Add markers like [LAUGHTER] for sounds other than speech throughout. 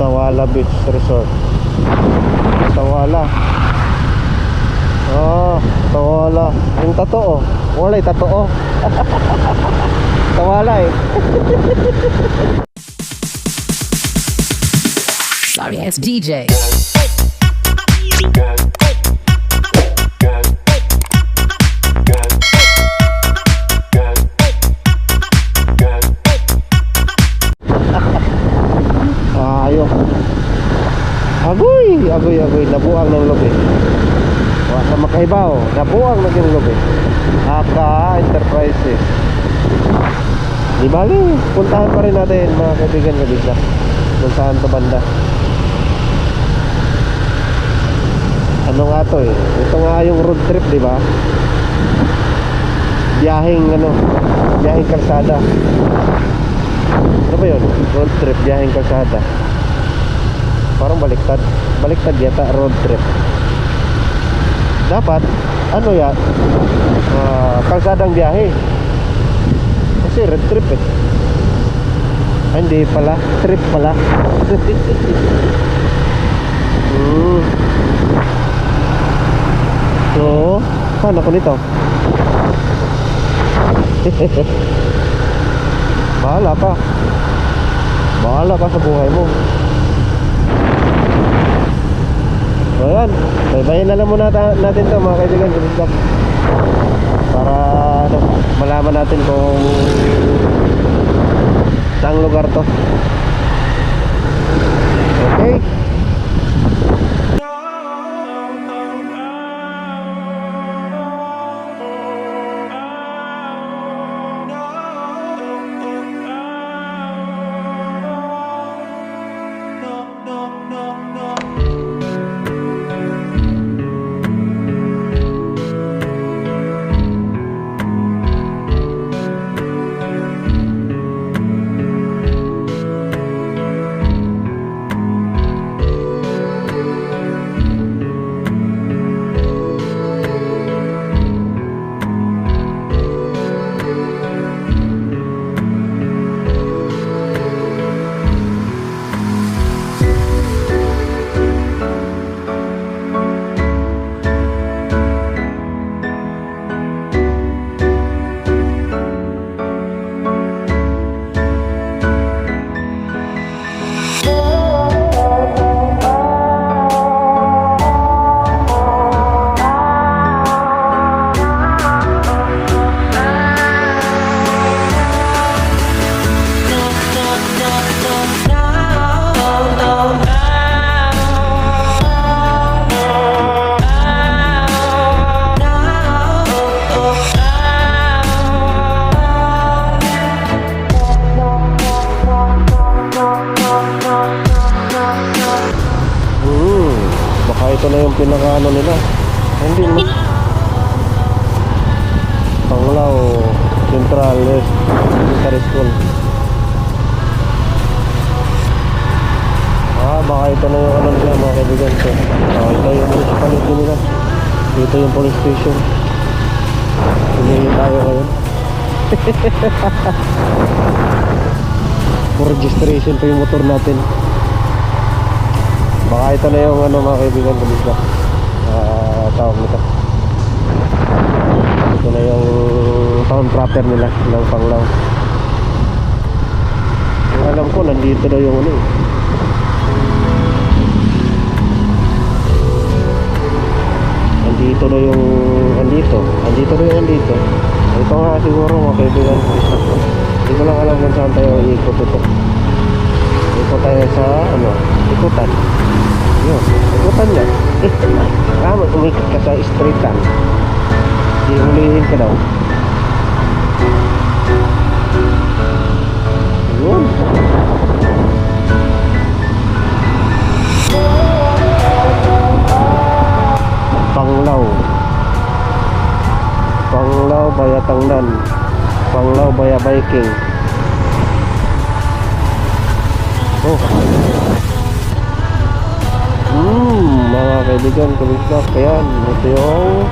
Tawala Beach Resort. Tawala. Oh, Tawala. Yung totoo. Wala yung totoo. [LAUGHS] Tawala eh. Sorry ass DJ. Nabuang ng lobe. Wala sa makaibaw. Nabuang na yung lobe. Aka Enterprises. Di bali, puntahan pa rin natin mga kaibigan kabisa. Kung saan to banda. Ano nga to eh? Ito nga yung road trip, di ba? Biyaheng ano, biyaheng kalsada. Ano ba yun? Road trip, biyaheng kalsada. Parang baliktad. Baliktad yata, road trip. Dapat, ano ya? ah, kalsadang biyahe. Kasi road trip eh. Ay, hindi pala. Trip pala. [LAUGHS] hmm. So, paano ko nito? [LAUGHS] Bahala ka. Bahala ka sa buhay mo. So yan, lang muna natin to mga kaibigan sa vlog. Para ano, malaman natin kung saang lugar to. Okay? Pinakaano nila. Hindi mo. Panglao Central West School. Ah, baka ito na yung ano nila mga kaibigan ko. Ah, ito yung municipality nila. Dito yung police station. Humingi tayo ngayon. [LAUGHS] For registration pa yung motor natin. Baka ito na yung ano mga kaibigan ko Ah, tawag nito. Ito na yung town proper nila ng Panglao. Ang alam ko nandito na yung ano eh. Andito na yung andito. Andito na yung andito. Ito nga siguro mga kaibigan. Hindi ko lang alam kung saan tayo ikot ito. Ikot tayo sa ano, ikutan. Yun, ikutan niya. Tama, umikot ka sa streetan. Di hulihin ka daw. Yun. Panglaw. Panglaw Bayatangnan. Panglaw Baya Biking. Oh. Hmm, mga kaibigan, kumisap, ayan, ito yung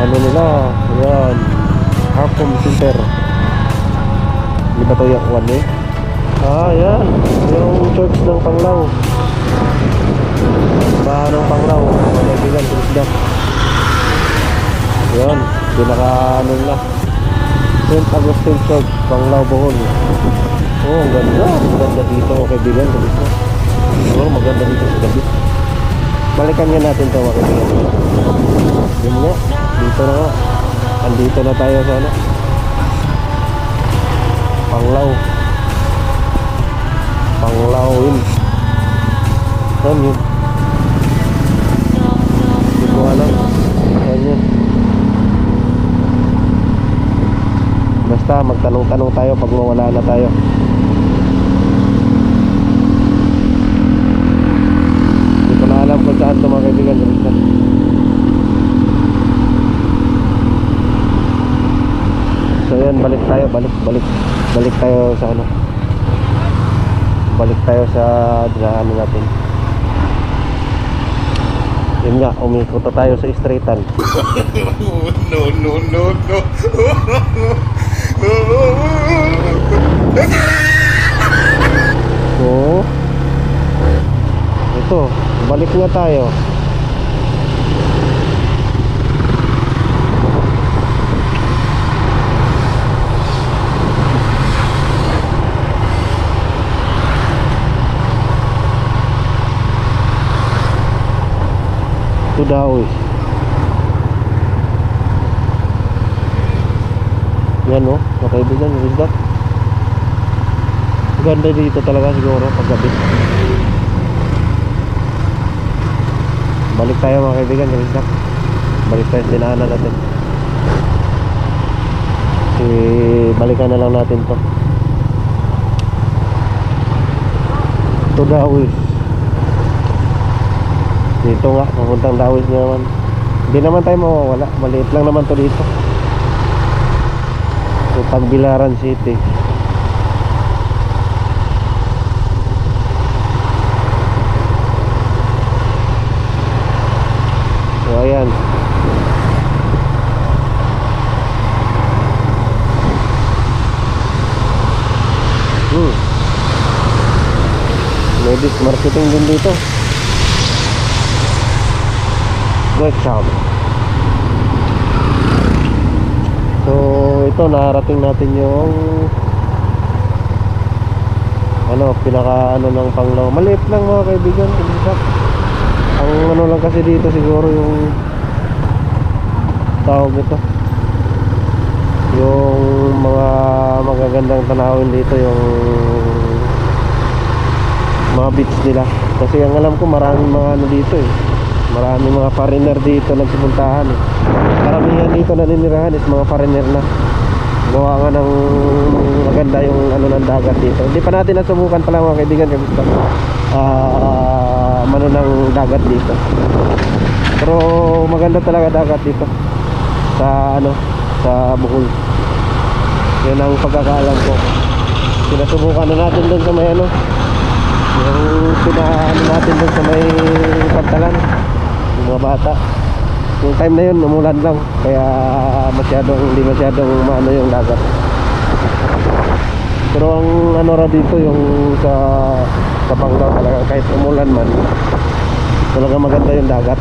ano nila, ayan, Harpum Center. Di ba ito yung one eh? Ah, yan. Yung church ng Panglao. Bahan ng Panglao. Mga kaibigan, Krisda. Yan. Pinaka ano na. St. Augustine Church, Panglao, Bohol. Oh, ganda. Ang ganda dito mga kaibigan. Krisda. Oh, maganda dito sa gabi. Balikan nga natin ito mga. Yun nga. Dito na nga. Andito na tayo sa ano. Panglao. Panglawin. Saan yun? Hindi ko alam. Saan yun? Basta magtanong-tanong tayo pag mawala na tayo. Hindi ko na saan ito mga kaibigan. Basta. So yan, balik tayo, balik, balik, balik tayo sa ano. Balik tayo sa dinaanan natin. Yun nga, umikot tayo sa straightan. no, [LAUGHS] no, no, no. So, ito, balik nga tayo. To Daos. Yan o, mga kaibigan, yung. Ganda dito talaga siguro pag gabi. Balik tayo mga kaibigan, isda. Balik tayo dinaanan natin. Si balikan na lang natin to. To Dawis. Dito nga, papuntang Dawis nga naman. Hindi naman tayo mawawala. Maliit lang naman to dito. So, Pagbilaran City. So ayan. Hmm. Ladies marketing din dito. Job. So ito narating natin yung ano pinaka ano ng panglaw. Maliit lang mga kaibigan. Pinaka ang ano lang kasi dito siguro yung tawag ito yung mga magagandang tanawin dito yung mga beach nila. Kasi ang alam ko maraming mga ano dito eh. Maraming mga foreigner dito nagpupuntahan eh. Karamihan dito naninirahan is mga foreigner na. Gawa nga ng maganda yung ano ng dagat dito. Hindi pa natin nasubukan pala mga kaibigan kamusta ah mano ng dagat dito. Pero maganda talaga dagat dito. Sa ano sa Bohol. Yun ang pagkakaalam ko. Sinasubukan na natin dun sa may ano yung pinaano natin dun sa may pantalan yung mga bata. Yung time na yun umulan lang. Kaya masyadong hindi masyadong maano yung dagat. Pero ang ano ra dito yung sa sa Panglao talaga kahit umulan man talaga maganda yung dagat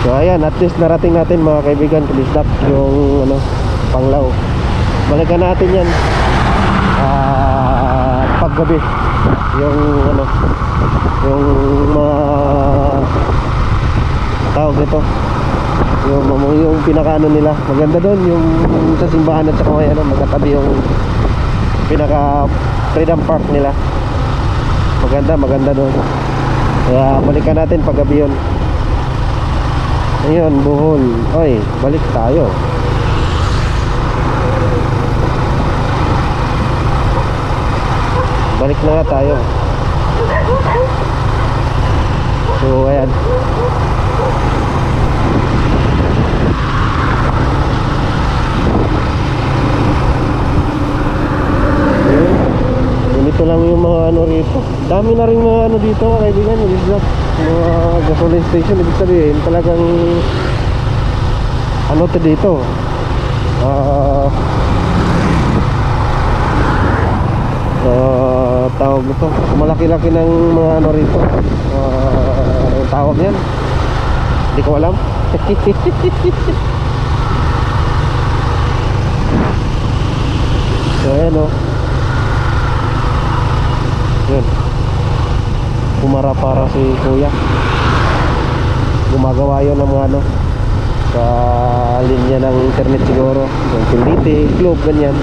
So ayan, at least narating natin mga kaibigan Kalisdak yung ano, Panglao. Balikan natin yan. Ah, paggabi yung ano, yung mga tawag nito. Yung yung pinakaano nila. Maganda doon yung sa simbahan at saka may ano, magkatabi yung pinaka Freedom Park nila. Maganda, maganda doon. Kaya balikan natin paggabi yun. Ayun, buhol. Oy, balik tayo. Balik na nga tayo. So, ayan. Ayun. Ganito lang yung mga ano rito. Dami na rin mga ano dito, mga kaibigan. Isla. Mga gasoline station, ibig sabihin talagang ano to dito? Ah, ah, tawag ito. Malaki-laki ng mga ano rito. Anong tawag yan? Hindi ko alam. [LAUGHS] so, ayan o. Yun. Pumara para si kuya. Gumagawa yun ng ano sa linya ng internet siguro. Yung Pinditi, Globe, ganyan.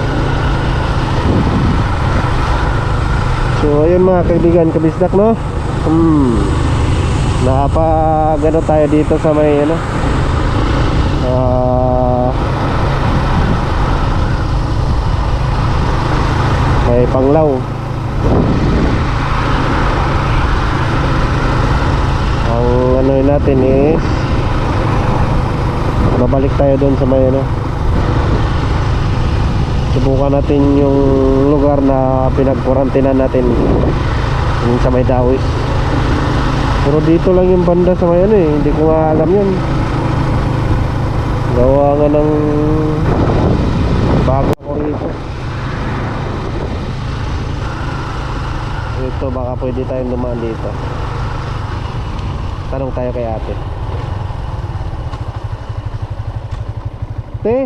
So ayun mga kaibigan, kabisdak no? Hmm. Nakapag ano tayo dito sa may ano? Ah may panglaw. Ang ano natin is babalik tayo doon sa may ano. Subukan natin yung lugar na pinagkurantinan natin yung sa may Dawis. Pero dito lang yung banda sa may ano eh hindi ko alam yun. Gawa nga ng bago ko rito. Ito baka pwede tayong dumaan dito tanong tayo kay ate. Te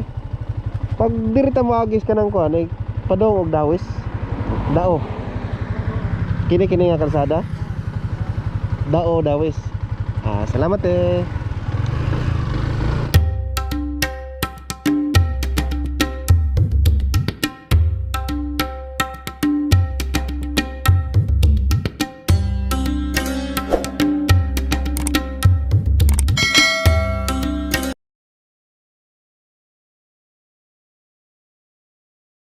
pag dirita mo agis ka ng kuan ay padong og dawis. Dao. Kini kini nga kalsada. Dao dawis. Ah salamat eh